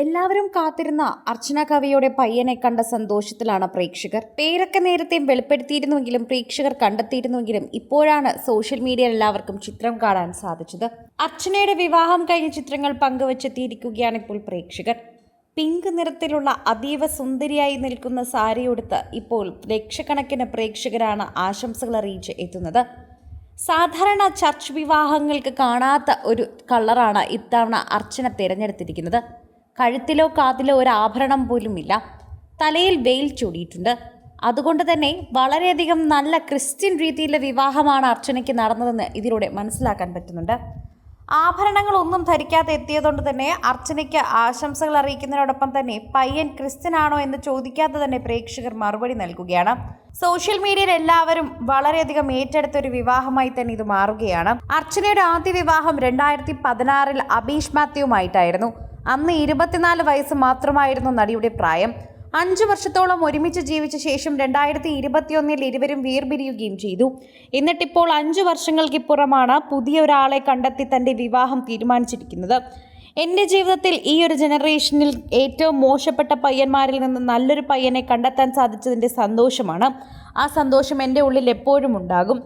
എല്ലാവരും കാത്തിരുന്ന അർച്ചന കവിയുടെ പയ്യനെ കണ്ട സന്തോഷത്തിലാണ് പ്രേക്ഷകർ. പേരൊക്കെ നേരത്തെ വെളിപ്പെടുത്തിയിരുന്നുവെങ്കിലും പ്രേക്ഷകർ കണ്ടെത്തിയിരുന്നുവെങ്കിലും ഇപ്പോഴാണ് സോഷ്യൽ മീഡിയയിൽ എല്ലാവർക്കും ചിത്രം കാണാൻ സാധിച്ചത്. അർച്ചനയുടെ വിവാഹം കഴിഞ്ഞ ചിത്രങ്ങൾ പങ്കുവച്ചെത്തിയിരിക്കുകയാണ് ഇപ്പോൾ പ്രേക്ഷകർ. പിങ്ക് നിറത്തിലുള്ള അതീവ സുന്ദരിയായി നിൽക്കുന്ന സാരിയുടുത്ത് ഇപ്പോൾ ലക്ഷക്കണക്കിന് പ്രേക്ഷകരാണ് ആശംസകൾ അറിയിച്ച് എത്തുന്നത്. സാധാരണ ചർച്ച് വിവാഹങ്ങൾക്ക് കാണാത്ത ഒരു കളറാണ് ഇത്തവണ അർച്ചന തിരഞ്ഞെടുത്തിരിക്കുന്നത്. കഴുത്തിലോ കാതിലോ ഒരു ആഭരണം പോലുമില്ല. തലയിൽ വെയിൽ ചൂടിയിട്ടുണ്ട്. അതുകൊണ്ട് തന്നെ വളരെയധികം നല്ല ക്രിസ്ത്യൻ രീതിയിലെ വിവാഹമാണ് അർച്ചനയ്ക്ക് നടന്നതെന്ന് ഇതിലൂടെ മനസ്സിലാക്കാൻ പറ്റുന്നുണ്ട്. ആഭരണങ്ങളൊന്നും ധരിക്കാതെ എത്തിയതുകൊണ്ട് തന്നെ അർച്ചനയ്ക്ക് ആശംസകൾ അറിയിക്കുന്നതിനോടൊപ്പം തന്നെ പയ്യൻ ക്രിസ്ത്യനാണോ എന്ന് ചോദിക്കാതെ തന്നെ പ്രേക്ഷകർ മറുപടി നൽകുകയാണ്. സോഷ്യൽ മീഡിയയിൽ എല്ലാവരും വളരെയധികം ഏറ്റെടുത്ത ഒരു വിവാഹമായി തന്നെ ഇത് മാറുകയാണ്. അർച്ചനയുടെ ആദ്യ വിവാഹം രണ്ടായിരത്തി പതിനാറിൽ അബീഷ് മാത്യുവുമായിട്ടായിരുന്നു. അന്ന് ഇരുപത്തിനാല് വയസ്സ് മാത്രമായിരുന്നു നടിയുടെ പ്രായം. അഞ്ചു വർഷത്തോളം ഒരുമിച്ച് ജീവിച്ച ശേഷം രണ്ടായിരത്തി ഇരുപത്തിയൊന്നിൽ ഇരുവരും വേർപിരിയുകയും ചെയ്തു. എന്നിട്ടിപ്പോൾ അഞ്ചു വർഷങ്ങൾക്കിപ്പുറമാണ് പുതിയ ഒരാളെ കണ്ടെത്തി തന്റെ വിവാഹം തീരുമാനിച്ചിരിക്കുന്നത്. എന്റെ ജീവിതത്തിൽ ഈ ഒരു ജനറേഷനിൽ ഏറ്റവും മോശപ്പെട്ട പയ്യന്മാരിൽ നിന്ന് നല്ലൊരു പയ്യനെ കണ്ടെത്താൻ സാധിച്ചതിന്റെ സന്തോഷമാണ്. ആ സന്തോഷം എന്റെ ഉള്ളിൽ എപ്പോഴും ഉണ്ടാകും.